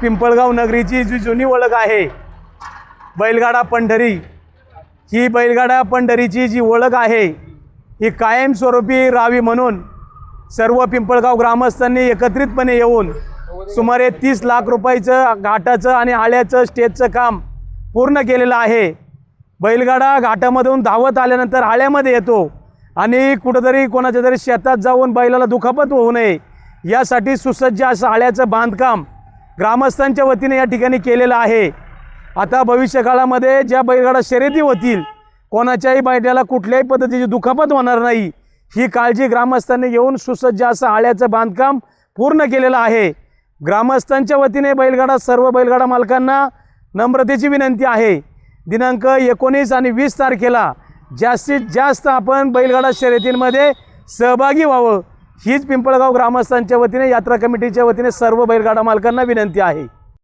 पिंपळगाव नगरीची जी जुनी ओळख आहे बैलगाडा पंढरी ही बैलगाडा पंढरीची जी ओळख आहे ही कायमस्वरूपी राहावी म्हणून सर्व पिंपळगाव ग्रामस्थांनी एकत्रितपणे येऊन सुमारे तीस लाख रुपयाचं घाटाचं आणि आळ्याचं स्टेजचं काम पूर्ण केलेलं आहे. बैलगाडा घाटामधून धावत आल्यानंतर आळ्यामध्ये येतो आणि कुठंतरी कोणाच्या तरी शेतात जाऊन बैलाला दुखापत होऊ नये यासाठी सुसज्ज असं आळ्याचं बांधकाम ग्रामस्थांच्या वतीने या ठिकाणी केलेलं आहे. आता भविष्यकाळामध्ये ज्या बैलगाडा शर्यती होतील कोणाच्याही बैठ्याला कुठल्याही पद्धतीची दुखापत होणार नाही. ही काळजी ग्रामस्थांनी घेऊन सुसज्ज असं आळ्याचं बांधकाम पूर्ण केलेलं आहे. ग्रामस्थांच्या वतीने बैलगाडा सर्व बैलगाडा मालकांना नम्रतेची विनंती आहे. दिनांक एकोणीस आणि वीस तारखेला जास्तीत जास्त आपण बैलगाडा शर्यतींमध्ये सहभागी व्हावं. हीच पिंपळगाव ग्रामस्थांच्या वतीने यात्रा कमिटीच्या वतीने सर्व बैलगाडा मालकांना विनंती आहे.